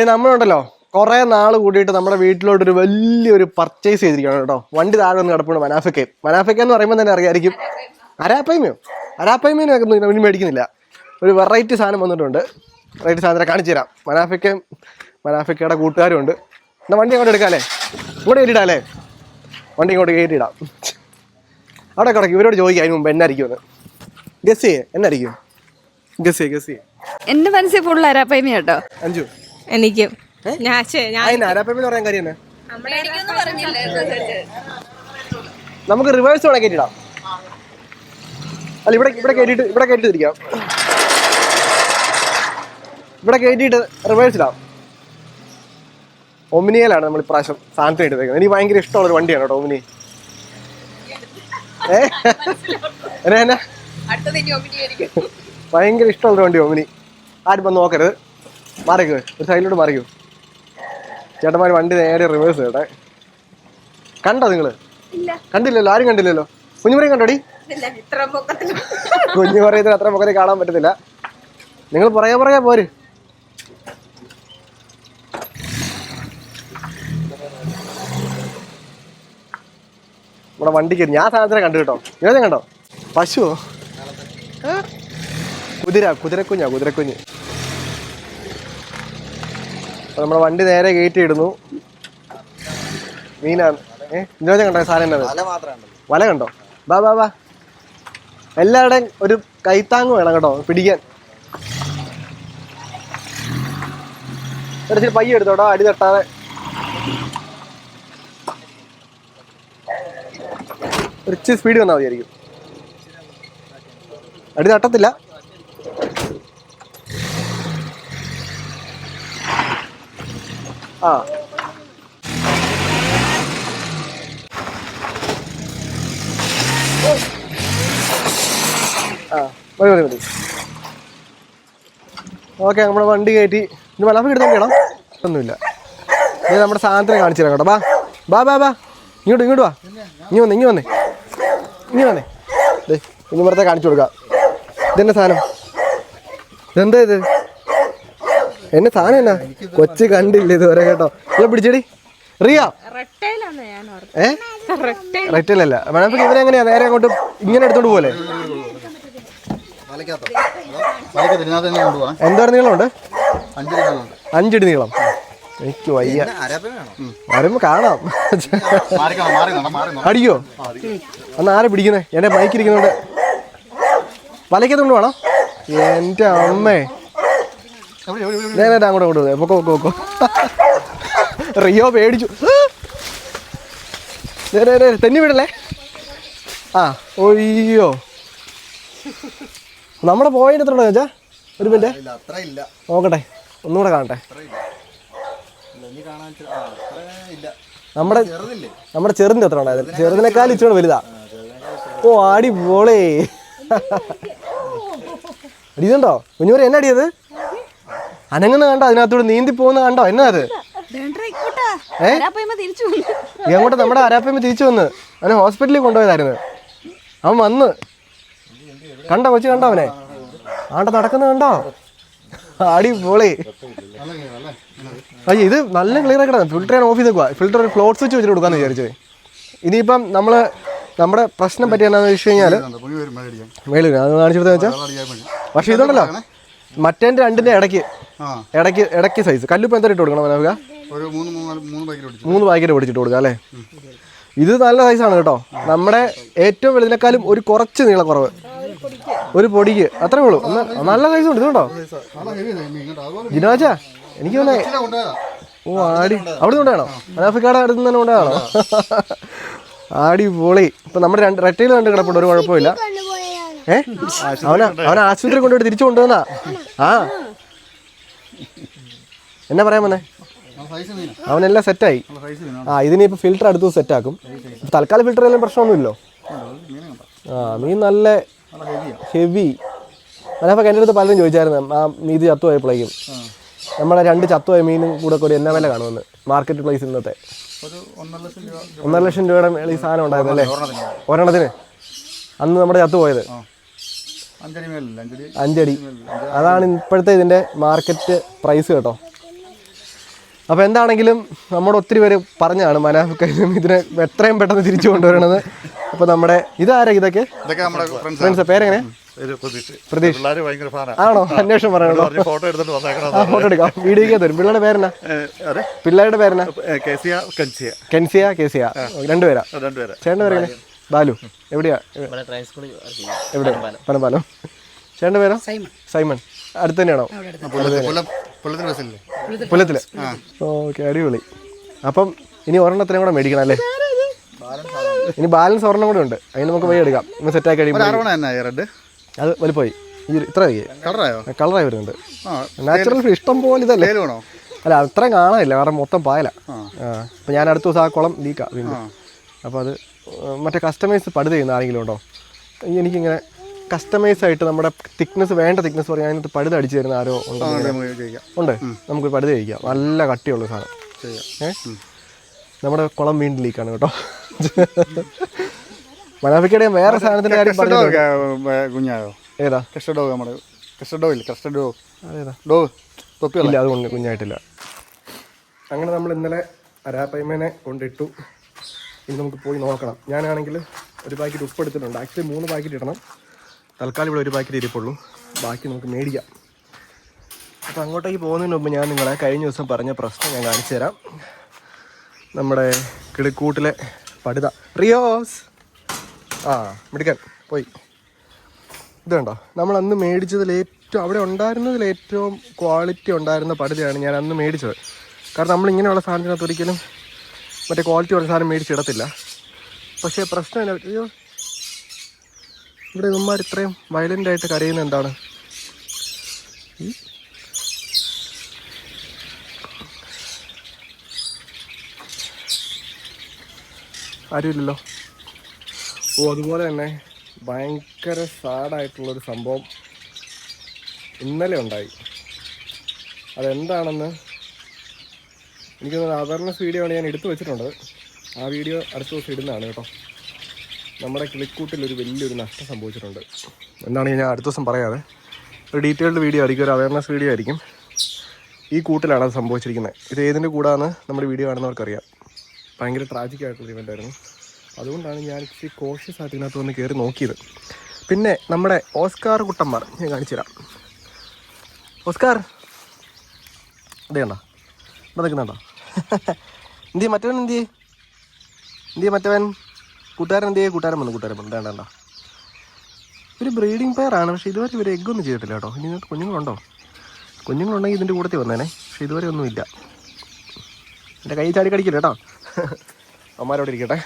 നമ്മളുണ്ടല്ലോ. കുറെ നാൾ കൂടിയിട്ട് നമ്മുടെ വീട്ടിലോട്ട് ഒരു വലിയൊരു പർച്ചേസ് ചെയ്തിരിക്കുകയാണ് കേട്ടോ. വണ്ടി താഴെ ഒന്ന് കിടപ്പുണ്ട് മനാഫയ്ക്ക് മനാഫയ്ക്ക എന്ന് പറയുമ്പോൾ തന്നെ അറിയാമായിരിക്കും അരാപ്പയ്മയോ അരാപ്പയ്മേനും ഒക്കെ ഒന്നും ഇനി മേടിക്കുന്നില്ല. ഒരു വെറൈറ്റി സാധനം വന്നിട്ടുണ്ട്. വെറൈറ്റി സാധനം കാണിച്ചു തരാം. മനാഫയ്ക്ക് മനാഫയ്ക്കയുടെ കൂട്ടുകാരും ഉണ്ട് എന്നാൽ വണ്ടി അങ്ങോട്ട് എടുക്കാം അല്ലേ ഇങ്ങോട്ട് കയറ്റിയിടാം അല്ലേ? വണ്ടി ഇങ്ങോട്ട് കയറ്റിയിടാം. അവിടെ കിടക്കും. ഇവരോട് ചോദിക്കാം അതിന് മുമ്പ് എന്നായിരിക്കും ഗസ് ചെയ്യേ എന്നായിരിക്കും? ഗസ് ചെയ്യേ ഗസ് ചെയ്യേ എന്റെ മനസ്സിൽ ഫുൾ അരാപ്പയ്മ കേട്ടോ. അഞ്ചു എനിക്കും. ഞാൻ പറയാൻ കാര്യം നമുക്ക് റിവേഴ്സ് വേണം കയറ്റിടാം അല്ല ഇവിടെ ഇവിടെ കയറ്റിട്ട് ഇവിടെ കയറ്റി തിരിക്കാം ഇവിടെ കയറ്റിയിട്ട് റിവേഴ്സ് ഇടാം. ഒമിനിയലാണ് നമ്മൾ ഇപ്രാവശ്യം സാധനത്തിന് എടുത്തേക്കുന്നത്. എനിക്ക് ഭയങ്കര ഇഷ്ടമുള്ള ഒരു വണ്ടിയാണ് കേട്ടോ ഒമിനി. ഏ? എന്നാ എന്നാ? ഭയങ്കര ഇഷ്ടമുള്ള ഒരു വണ്ടി ഒമിനി. ആരും നോക്കരുത്. മാറിക്കോ ഒരു സൈഡിലോട്ട് മാറിക്കോ. ചേട്ടന്മാർ വണ്ടി നേരെ റിവേഴ്സ് കേട്ടെ കണ്ടോ നിങ്ങൾ? കണ്ടില്ലല്ലോ ആരും കണ്ടില്ലല്ലോ. കുഞ്ഞുമറിയും കണ്ടോടി കുഞ്ഞുമറിയത്തിന് അത്ര മുഖത്തിൽ കാണാൻ പറ്റത്തില്ല. നിങ്ങൾ പറയാ പറയാ പോര്. നമ്മുടെ വണ്ടിക്ക് ഞാൻ സാധനത്തിനെ കണ്ടു കേട്ടോ. ഞാൻ കണ്ടോ? പശുവോ? കുതിര കുതിരക്കുഞ്ഞാ കുതിരക്കുഞ്ഞ്. നമ്മുടെ വണ്ടി നേരെ കയറ്റി ഇടുന്നു മീനാണ് ഏഹ് ഇന്നോജം കണ്ടോ സാധനം വല കണ്ടോ? ബാ ബാ ബാ എല്ലാവരുടെയും ഒരു കൈത്താങ് വേണം കേട്ടോ പിടിക്കാൻ. പയ്യ എടുത്തോട്ടോ അടി തട്ടാതെ. ഇച്ചിരി സ്പീഡ് വന്നാൽ മതിയായിരിക്കും. അടി തട്ടത്തില്ല. ആ. മതി മതി മതി. ഓക്കെ നമ്മുടെ വണ്ടി കയറ്റി. ഇനി മലഫ് കിട്ടുന്നുണ്ടോ ഒന്നുമില്ല. ഇത് നമ്മുടെ സാധനത്തിനെ കാണിച്ചു തരാം കേട്ടോ. ബാ ബാ ബാ ഇങ്ങോട്ട് ഇങ്ങോട്ട് വാ. ഇനി വന്നേ ഇനി വന്നേ. ഇനി വന്നേ. ഇനി ഇവിടുത്തെ കാണിച്ചു കൊടുക്കാം. ഇതെന്നെ സാധനം? ഇതെന്താ ഇത്? എന്നെ സാധനം എന്നാ? കൊച്ചു കണ്ടില്ല ഇതുവരെ കേട്ടോ. ഇവിടെ പിടിച്ചടി. റിയ. ഏ? റെക്ടൈൽ റൈറ്റല്ലല്ല മണപ്പിക്ക് ഇവനെങ്ങനെയാ നേരെ അങ്ങോട്ട് ഇങ്ങനെ എടുത്തോണ്ട് പോലെ എന്താണ് നീളമുണ്ട്? അഞ്ചടി നീളം. എനിക്ക് വയ്യ. വരുമ്പോ കാണാം. അടിക്കോ? അന്ന് ആരെ പിടിക്കുന്നേ? എന്റെ ബൈക്ക് ഇരിക്കുന്നുണ്ട്. വലയ്ക്കത്തുകൊണ്ട് വേണം എന്റെ അമ്മേ. അങ്ങോട്ട് അങ്ങോട്ട് പോക്കോ പൊക്കോ പൊക്കോ. റിയോ പേടിച്ചു. നേരെ നേരെ തെന്നി വിടല്ലേ? ആ ഒയ്യോ. നമ്മുടെ പോയിന്റ് എത്ര ചോദിച്ചാ? ഒരു മിനിറ്റ്. നോക്കട്ടെ ഒന്നുകൂടെ കാണട്ടെ. നമ്മുടെ ചെറുതില്ലേ? നമ്മുടെ ചെറുതിന്റെ എത്ര ഉണ്ടായത്. ചെറുതിനേക്കാൾ ഇച്ചിരി വലുതാ. ഓ ആടി പോളേ അടിയതുണ്ടോ കുഞ്ഞൂര് എന്നാ അടിയത്? അനങ്ങുന്ന കണ്ടോ? അതിനകത്തൂടെ നീന്തി പോകുന്ന കണ്ടോ? എന്നാ അത് എങ്ങോട്ട് നമ്മുടെ അരാപ്പയമ്മ തിരിച്ചു വന്ന്. അവനെ ഹോസ്പിറ്റലിൽ കൊണ്ടുപോയതായിരുന്നു. അവൻ വന്ന്. കണ്ടോ കൊച്ചു കണ്ടോ അവനെ? ആണ്ട നടക്കുന്ന കണ്ടോ? ആടി പോളി. അയ്യ ഇത് നല്ല ക്ലിയർ ആക്കണം ഫിൽറ്റർ ഞാൻ ഓഫ് ചെയ്ത് വെക്കുക ഫിൽറ്റർ ഒരു ഫ്ലോട്ട് സ്വിച്ച് വെച്ചിട്ട് കൊടുക്കാന്ന് വിചാരിച്ചത് ഇനിയിപ്പം നമ്മൾ നമ്മുടെ പ്രശ്നം പറ്റി എന്താണെന്ന് വെച്ച് കഴിഞ്ഞാൽ മേളിൽ അത് കാണിച്ചെടുത്ത വെച്ചാൽ പക്ഷേ ഇതുണ്ടല്ലോ. മറ്റേന്റെ രണ്ടിന്റെ ഇടയ്ക്ക് ഇടയ്ക്ക് ഇടയ്ക്ക് സൈസ് കല്ലുപ്പ് എന്താ ഇട്ട് കൊടുക്കണം മനോഹര? ഒരു മൂന്ന് പാക്കറ്റ് പിടിച്ചിട്ട് കൊടുക്കുക അല്ലേ? ഇത് നല്ല സൈസാണ് കേട്ടോ. നമ്മുടെ ഏറ്റവും വലുതിനേക്കാളും ഒരു കുറച്ച് നീളക്കുറവ്. ഒരു പൊടിക്ക്. അത്രേ ഉള്ളൂ. നല്ല സൈസ് ഉണ്ട് ഇതുണ്ടോ നല്ല ഹെവി മീൻ കേട്ടോ. ജിനോജ എനിക്ക് തന്നെ ഓ ആടി. അവിടെ കൊണ്ടാണോ അനാഫിക്കാടെ അടുത്ത് നിന്ന് തന്നെ കൊണ്ടാണോ ആടി പൊളി ഇപ്പൊ നമ്മുടെ രണ്ട് റെറ്റയിൽ രണ്ട് കിടപ്പുണ്ട്. ഒരു കുഴപ്പമില്ല. ഏ? അവന അവനെ ആശുപത്രി കൊണ്ടുപോയി തിരിച്ചു കൊണ്ടുവന്നാ? ആ. എന്നാ പറയാൻ വന്നേ അവനെല്ലാം സെറ്റായി. ആ ഇതിനിപ്പോൾ ഫിൽറ്റർ അടുത്ത് സെറ്റാക്കും. തൽക്കാലം ഫിൽറ്റർ എല്ലാം പ്രശ്നമൊന്നുമില്ലോ? ആ മീൻ നല്ല ഹെവി അതിനപ്പോൾ എന്റെ അടുത്ത് പലരും ചോദിച്ചായിരുന്നു ആ നീതി ചത്തുപോയപ്പോഴേക്കും നമ്മളെ രണ്ട് ചത്തുപോയ മീനും കൂടെ കൂടി എന്നാ വില കാണുമെന്ന്? മാർക്കറ്റ് പ്ലേസ് ഇന്നത്തെ. ഒന്നര ലക്ഷം രൂപയുടെ ഈ സാധനം ഉണ്ടായിരുന്നു അല്ലേ ഒരെണ്ണത്തിന്? അന്ന് നമ്മുടെ ചത്തുപോയത്. അഞ്ചടി അതാണ് ഇപ്പോഴത്തെ ഇതിന്റെ മാർക്കറ്റ് പ്രൈസ് കേട്ടോ. അപ്പോൾ എന്താണെങ്കിലും നമ്മുടെ ഒത്തിരി പേര് പറഞ്ഞാണ് മനാഫിക്കൈനും ഇതിനെ എത്രയും പെട്ടെന്ന് തിരിച്ചു കൊണ്ടുവരണത്. അപ്പോൾ നമ്മുടെ ഇതാരാ ഇതൊക്കെ? ഇതൊക്കെ നമ്മുടെ ഫ്രണ്ട്സ് പേരെങ്ങനെ? ഒരു പ്രതീക്ഷ ആണോ. അന്വേഷണം പറയണോ? ഫോട്ടോ എടുത്തിട്ട് ആ ഫോട്ടോ എടുക്കാം. വീഡിയോ തരും പിള്ളേരുടെ പേരെന്നാ? പിള്ളേരുടെ പേരെന്നാ? കെൻസിയ. കെൻസിയ രണ്ടുപേരാ? രണ്ടുപേരെ. ചേട്ടന്റെ പേരെങ്ങനെ? ബാലു എവിടെയാ? എവിടെ? പനമ്പാലം. ചേട്ടന്റെ പേരോ? സൈമൺ. അടുത്ത് തന്നെയാണോ? പുലത്തിൽ ഓക്കെ അടിപൊളി. അപ്പം ഇനി ഒരെണ്ണത്തിനും കൂടെ മേടിക്കണം അല്ലേ? ഇനി ബാലൻസ് ഒരെണ്ണം കൂടെ ഉണ്ട്. അതിന് നമുക്ക് പോയി എടുക്കാം. ഇന്ന് സെറ്റാക്കി ആക്കി കഴിയുമ്പോൾ അത് വലിപ്പോയി. ഈ ഇത്ര കളറായോ? കളറായി വരുന്നുണ്ട്. ആ നാച്ചുറൽ ഇഷ്ടം പോലെ ഇതല്ലേ? അല്ല അത്രയും കാണാനില്ല. കാരണം മൊത്തം പായല. ആ. അപ്പം ഞാൻ അടുത്ത ദിവസം ആ കുളം ലീക്കാ വീണ്ടും. അപ്പോൾ അത് മറ്റേ കസ്റ്റമൈസ് പടു ചെയ്യുന്ന ആരെങ്കിലും ഉണ്ടോ? എനിക്കിങ്ങനെ കസ്റ്റമൈസ് ആയിട്ട് നമ്മുടെ തിക്നെസ് വേണ്ട തിക്നെസ് പറയാൻ അതിനകത്ത് പടുത് അടിച്ചു തരുന്ന ആരോ ഉണ്ടോ. ഉണ്ട് നമുക്ക് പടുത് കഴിക്കാം. നല്ല കട്ടിയുള്ള സാധനം. ഏ? നമ്മുടെ കുളം വീണ്ടും ലീക്കാണ് കേട്ടോ. മനാഫിക്കടെ വേറെ സാധനത്തിന്റെ കാര്യം കുഞ്ഞായോ? ഏതാ? കസ്റ്റഡ് ഡോഗ് നമ്മുടെ കസ്റ്റഡ് ഡോഗ് ഇല്ല? കസ്റ്റഡ് ഡോഗ് അതേതാ? ഡോഗ് തൊപ്പിയുള്ള അത് കുഞ്ഞായിട്ടില്ല. അങ്ങനെ നമ്മൾ ഇന്നലെ അരാപ്പയ്മേനെ കൊണ്ടിട്ടു. ഇനി നമുക്ക് പോയി നോക്കണം. ഞാനാണെങ്കിൽ ഒരു പാക്കറ്റ് ഉപ്പ് എടുത്തിട്ടുണ്ട്. ആക്ച്വലി മൂന്ന് പാക്കറ്റ് ഇടണം. തൽക്കാലം ഇവിടെ ഒരു പാക്കറ്റ് ഇരിപ്പുള്ളൂ. ബാക്കി നമുക്ക് മേടിക്കാം. അപ്പോൾ അങ്ങോട്ടേക്ക് പോകുന്നതിന് മുമ്പ് ഞാൻ നിങ്ങളെ കഴിഞ്ഞ ദിവസം പറഞ്ഞ പ്രശ്നം ഞാൻ കാണിച്ചു തരാം. നമ്മുടെ കിളിക്കൂട്ടിലെ പടുത. റിയോസ്! ആ മിടുക്കൻ പോയി. ഇത് കണ്ടോ? നമ്മൾ അന്ന് മേടിച്ചതിൽ ഏറ്റവും അവിടെ ഉണ്ടായിരുന്നതിൽ ഏറ്റവും ക്വാളിറ്റി ഉണ്ടായിരുന്ന പടുതയാണ് ഞാൻ അന്ന് മേടിച്ചത്. കാരണം നമ്മൾ ഇങ്ങനെയുള്ള സാധനത്തിനകത്ത് ഒരിക്കലും മറ്റേ ക്വാളിറ്റി ഉള്ള സാധനം മേടിച്ചിടത്തില്ല പക്ഷേ പ്രശ്നം പ്രശ്നമില്ല അയ്യോ ഇവിടെ ഇവന്മാർ ഇത്രയും വയലന്റ് ആയിട്ട് കരയുന്നത് എന്താണ്? ആരുമില്ലല്ലോ. ഓ അതുപോലെ തന്നെ ഭയങ്കര സാഡായിട്ടുള്ളൊരു സംഭവം ഇന്നലെ ഉണ്ടായി. അതെന്താണെന്ന് എനിക്ക് തോന്നുന്നു അവയർനെസ് വീഡിയോ ആണ് ഞാൻ എടുത്തു വെച്ചിട്ടുണ്ട്. ആ വീഡിയോ അടുത്ത ദിവസം ഇടുന്നതാണ് കേട്ടോ. നമ്മുടെ കിളിക്കൂട്ടിൽ ഒരു വലിയൊരു നഷ്ടം സംഭവിച്ചിട്ടുണ്ട്. എന്താണെങ്കിൽ ഞാൻ അടുത്ത ദിവസം പറയാതെ ഒരു ഡീറ്റെയിൽഡ് വീഡിയോ ആയിരിക്കും ഒരു അവയർനെസ് വീഡിയോ ആയിരിക്കും. ഈ കൂട്ടിലാണ് അത് സംഭവിച്ചിരിക്കുന്നത്. ഇത് ഏതിന്റെ കൂടാന്ന് നമ്മുടെ വീഡിയോ കാണുന്നവർക്കറിയാം. ഭയങ്കര ട്രാജിക് ആയിട്ടുള്ള ഇവന്റ് ആയിരുന്നു. അതുകൊണ്ടാണ് ഞാൻ ഇച്ചിരി കോഷ്യസ് ആയിട്ട് ഇതിനകത്ത് വന്ന് കയറി നോക്കിയത്. പിന്നെ നമ്മുടെ ഓസ്കാർ കുട്ടന്മാർ ഞാൻ കാണിച്ചു തരാം. ഓസ്കാർ അതേ കണ്ടോ ഇവിടെ നിൽക്കുന്നുണ്ടോ എന്തി മറ്റവൻ എന്തി എന്തി മറ്റവൻ? കൂട്ടുകാരൻ എന്തി കൂട്ടുകാരൻ വന്നു കൂട്ടുകാരൻ വന്നു. വേണ്ട വേണ്ട ഒരു ബ്രീഡിംഗ് പെയറാണ് പക്ഷേ ഇതുവരെ ഇവർ എഗ്ഗൊന്നും ചെയ്തിട്ടില്ല കേട്ടോ. ഇനി ഇതിനകത്ത് കുഞ്ഞുങ്ങളുണ്ടോ? കുഞ്ഞുങ്ങളുണ്ടെങ്കിൽ ഇതിന്റെ കൂടത്തിൽ വന്നേനെ പക്ഷേ ഇതുവരെ ഒന്നുമില്ല എന്റെ കൈ ചാടി കടിക്കില്ല കേട്ടോ. അമ്മമാരോട് ഇരിക്കട്ടെ.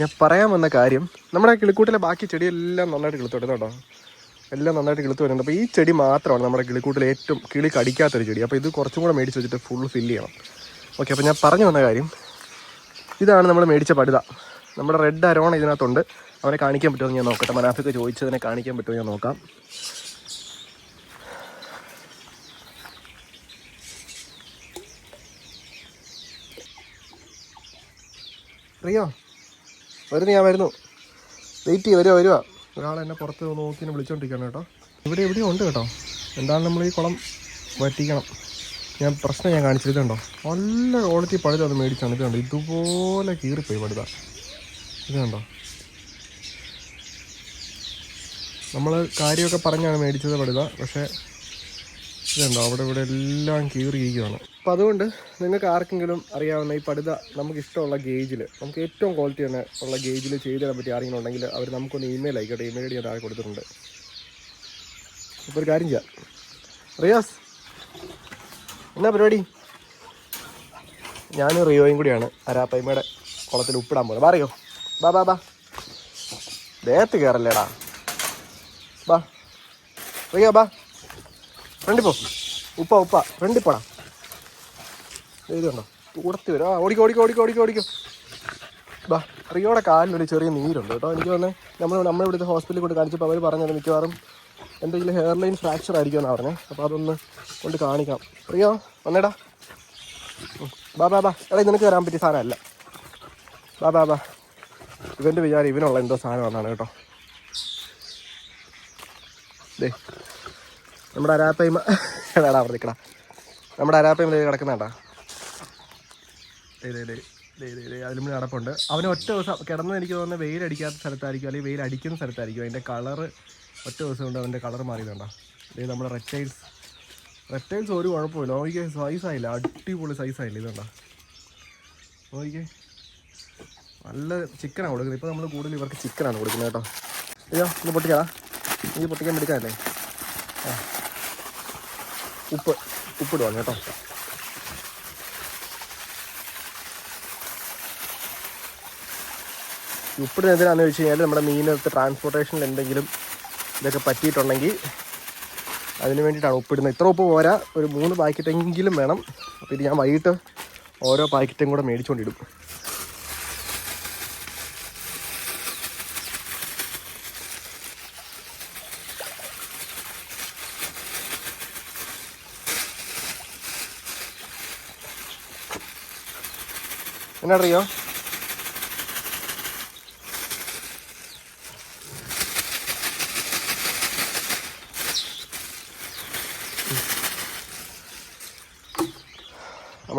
ഞാൻ പറയാൻ വന്ന കാര്യം നമ്മുടെ കിളിക്കൂട്ടിലെ ബാക്കി ചെടിയെല്ലാം നന്നായിട്ട് കിളുത്ത് കേട്ടോ. എല്ലാം നന്നായിട്ട് കിളുത്ത് വരുന്നുണ്ട്. അപ്പോൾ ഈ ചെടി മാത്രമാണ് നമ്മുടെ കിളിക്കൂട്ടിലെ ഏറ്റവും കിളി കടിക്കാത്തൊരു ചെടി. അപ്പോൾ ഇത് കുറച്ചും കൂടെ മേടിച്ച് വെച്ചിട്ട് ഫുൾ ഫില്ല് ചെയ്യണം. ഓക്കെ അപ്പോൾ ഞാൻ പറഞ്ഞു വന്ന കാര്യം ഇതാണ് നമ്മൾ മേടിച്ച പടുത. നമ്മുടെ റെഡ് അരോണ ഇതിനകത്തുണ്ട്. അവനെ കാണിക്കാൻ പറ്റുമോ ഞാൻ നോക്കട്ടെ. മനാഫിക്ക് ചോദിച്ചതിനെ കാണിക്കാൻ പറ്റുമോ ഞാൻ നോക്കാം. റിയോ? വരുന്നു ഞാൻ വരുന്നു. വെയിറ്റ് ചെയ്യുക വരുവാ വരുവാ. ഒരാൾ എന്നെ പുറത്ത് നോക്കി എന്നെ വിളിച്ചോണ്ടിരിക്കുകയാണ് കേട്ടോ. ഇവിടെ എവിടെയോ ഉണ്ട് കേട്ടോ. എന്താണ് നമ്മൾ ഈ കുളം വറ്റിക്കണം. ഞാൻ പ്രശ്നം ഞാൻ കാണിച്ചിട്ടുണ്ടോ നല്ല ക്വാളിറ്റി പഴുത അത് മേടിച്ചാണ്. ഇത് കണ്ടോ? ഇതുപോലെ കീറിപ്പോയി പഴുത. ഇത് കണ്ടോ? നമ്മൾ കാര്യമൊക്കെ പറഞ്ഞാണ് മേടിച്ചത് പഴുത. പക്ഷേ ഇതുണ്ടോ അവിടെ ഇവിടെ എല്ലാം കീറിയിരിക്കുകയാണ് അപ്പോൾ അതുകൊണ്ട് നിങ്ങൾക്ക് ആർക്കെങ്കിലും അറിയാവുന്ന ഈ പടുത നമുക്ക് ഇഷ്ടമുള്ള ഗേജിൽ നമുക്ക് ഏറ്റവും ക്വാളിറ്റി തന്നെ ഉള്ള ഗേജിൽ ചെയ്തു തരാൻ പറ്റി ആരെങ്കിലും ഉണ്ടെങ്കിൽ അവർ നമുക്കൊന്ന് ഇമെയിൽ ആയിക്കോട്ടെ ഇമെയിൽ ഐ ഡി ഞാൻ താഴെ കൊടുത്തിട്ടുണ്ട്. അപ്പോൾ ഒരു കാര്യം ചെയ്യാം. റിയാസ് എന്നാ പരിപാടി? ഞാനും റിയോയും കൂടിയാണ്. അരാപ്പയ്മയുടെ കുളത്തിൽ ഉപ്പിടാൻ പോകുന്നത് പറയോ റിയോ. ബാ ബാ ബാ. ദേഹത്ത് കയറല്ലേടാ ബാ. റിയോ ബാ. ഫ്രണ്ടി പോ. ഉപ്പ ഉപ്പ. ഫ്രണ്ടി പോടാ. എഴുതുണ്ടോ കൂടത്തി വരും. ആ ഓടിക്കോ ഓടിക്കോ ഓടിക്കോ ഓടിക്കോ ഓടിക്കോ. ബാ. റിയോടെ കാലിനൊരു ചെറിയ നീരുണ്ട് കേട്ടോ. എനിക്ക് തോന്നുന്നത് നമ്മൾ നമ്മളിവിടുത്തെ ഹോസ്പിറ്റലിൽ കൊണ്ട് കാണിച്ചപ്പോൾ അവർ പറഞ്ഞത് മിക്കവാറും എന്തെങ്കിലും ഹെയർ ലൈൻ ഫ്രാക്ചർ ആയിരിക്കും എന്നാണ് പറഞ്ഞത് അപ്പോൾ അതൊന്ന് കൊണ്ട് കാണിക്കാം. പ്രിയോ വന്നേടാ. ബാ ബാ ബാ. എടാ നിനക്ക് തരാൻ പറ്റിയ സാധനമല്ല. ബാ ബാ ബാ. ഇവന്റെ വിചാരം ഇവനുള്ള എന്തോ സാധനമാണെന്നാണ് കേട്ടോ. ദേ നമ്മുടെ അരാപ്പയ്മ എടാ അവിടെ നമ്മുടെ അരാപ്പയ്മ ദേ കിടക്കുന്നതാണ്ടാ അതിലും നടപ്പുണ്ട്. അവന് ഒറ്റ ദിവസം കിടന്ന് എനിക്ക് തോന്നുന്നത് വെയിലടിക്കാത്ത സ്ഥലത്തായിരിക്കും അല്ലെങ്കിൽ വെയിൽ അടിക്കുന്ന സ്ഥലത്തായിരിക്കും. അതിന്റെ കളറ് ഒറ്റ ദിവസം കൊണ്ട് അവന്റെ കളർ മാറിയതുണ്ടോ ഇത് നമ്മുടെ റെറ്റൈൽസ് റെറ്റൈൽസ് ഒരു കുഴപ്പമില്ല. നോക്കിക്കേ സൈസായില്ല അടിപൊളി സൈസായില്ല ഇതുണ്ടോ നോക്കിക്കേ. നല്ല ചിക്കനാണ് കൊടുക്കുന്നത്. ഇപ്പോൾ നമ്മൾ കൂടുതൽ ഇവർക്ക് ചിക്കനാണ് കൊടുക്കുന്നത് കേട്ടോ. അയ്യോ ഇത് പൊട്ടിക്കാ ഇത് പൊട്ടിക്കാൻ എടുക്കാനല്ലേ ആ. ഉപ്പ് ഉപ്പിടുവാണ് കേട്ടോ. ഉപ്പിടുന്ന എന്തിനാണെന്ന് വെച്ച് കഴിഞ്ഞാൽ നമ്മുടെ മീനിനകത്ത് ട്രാൻസ്പോർട്ടേഷനിൽ എന്തെങ്കിലും ഇതൊക്കെ പറ്റിയിട്ടുണ്ടെങ്കിൽ അതിന് വേണ്ടിയിട്ടാണ് ഉപ്പിടുന്നത്. ഇത്ര ഉപ്പ് പോരാ. ഒരു മൂന്ന് പാക്കറ്റെങ്കിലും വേണം. അപ്പോൾ ഇത് ഞാൻ വൈകിട്ട് ഓരോ പാക്കറ്റും കൂടെ മേടിച്ചുകൊണ്ടിടും എന്നാ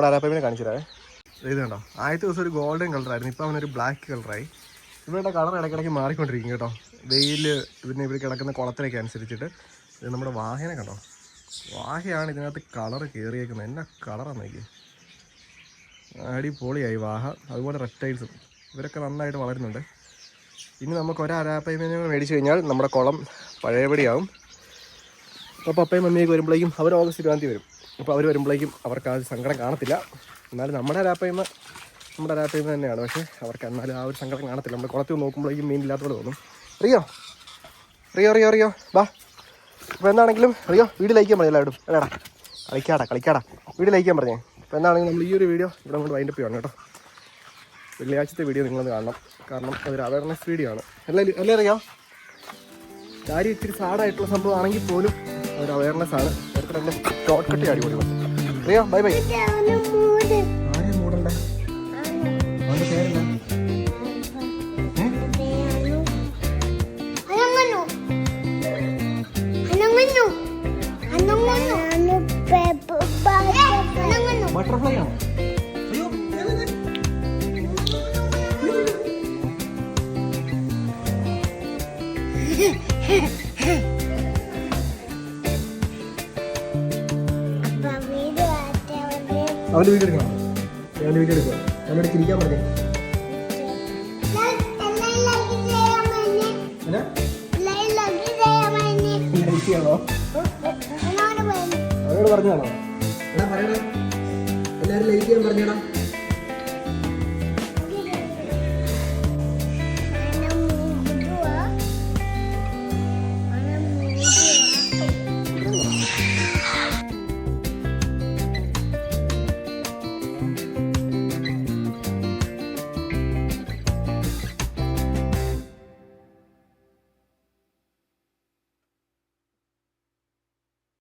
നമ്മുടെ അരാപ്പമിനെ കാണിച്ചു തരാവേ ഇത് കണ്ടോ? ആദ്യത്തെ ദിവസം ഒരു ഗോൾഡൻ കളറായിരുന്നു ഇപ്പോൾ അവനൊരു ബ്ലാക്ക് കളറായി ഇവരുടെ കളർ ഇടയ്ക്കിടയ്ക്ക് മാറിക്കൊണ്ടിരിക്കും കേട്ടോ. വെയിൽ പിന്നെ ഇവർ കിടക്കുന്ന കുളത്തിലേക്ക് അനുസരിച്ചിട്ട്. ഇത് നമ്മുടെ വാഹന കണ്ടോ? വാഹയാണ് ഇതിനകത്ത് കളർ കയറിയേക്കുന്നത് എന്നാ കളറാണ് നോക്കി അടിപൊളിയായി വാഹ. അതുപോലെ റെപ്റ്റൈൽസും ഇവരൊക്കെ നന്നായിട്ട് വളരുന്നുണ്ട്. ഇനി നമുക്ക് ഒരു അരാപ്പയ്മേനെ മേടിച്ചു കഴിഞ്ഞാൽ നമ്മുടെ കുളം പഴയപടിയാവും. അപ്പോൾ പപ്പയും മമ്മിയൊക്കെ വരുമ്പോഴേക്കും അവർ ഓഗസ്റ്റ് ഇരുപതാം തീയതി വരും. അപ്പോൾ അവർ വരുമ്പോഴേക്കും അവർക്ക് ആ സങ്കടം കാണത്തില്ല. എന്നാലും നമ്മുടെ അരാപ്പയ്മ നമ്മുടെ അരാപ്പയ്മ തന്നെയാണ്. പക്ഷേ അവർക്ക് എന്നാലും ആ ഒരു സങ്കടം കാണത്തില്ല. നമ്മുടെ കുളത്തിൽ നോക്കുമ്പോഴേക്കും മീൻ പോലെ തോന്നും. റിയോ? Rio Rio Rio? ബാ അപ്പോൾ എന്താണെങ്കിലും റിയോ വീട് ലയിക്കാൻ പറഞ്ഞു എല്ലാവരും എടാടാ കളിക്കാടാ കളിക്കാടാ. വീട് ലയിക്കാൻ പറഞ്ഞേ. അപ്പോൾ എന്താണെങ്കിലും നമ്മൾ ഈ ഒരു വീഡിയോ ഇവിടെ കൊണ്ട് വൈൻഡപ്പ് ചെയ്യണം കേട്ടോ. വെള്ളിയാഴ്ചത്തെ വീഡിയോ നിങ്ങളൊന്ന് കാണണം. കാരണം അതൊരു അവയർനെസ് വീഡിയോ ആണ്. അല്ലേ അല്ലേ അറിയാം കാര്യം ഇത്തിരി സാഡായിട്ടുള്ള സംഭവമാണെങ്കിൽ പോലും ഒരു അവയർനെസ് ആണ്. നല്ല ഷോർട്ട് കട്ടി അടിപൊളി അറിയാം ബൈ ബൈ ആരെയും മൂടണ്ടേ? അവന്റെ പേരെന്താ? Anong ano? Anong അവന്റെ വീഡിയോ എടുക്കണം. അവന്റെ വീഡിയോ എടുക്കുക അവനോട് ചിരിക്കാൻ പറഞ്ഞേ. അവനോട് പറഞ്ഞതാണോ? എടാ പറയണേ എല്ലാവരും ലൈക്ക് ചെയ്യാൻ പറഞ്ഞേടാ.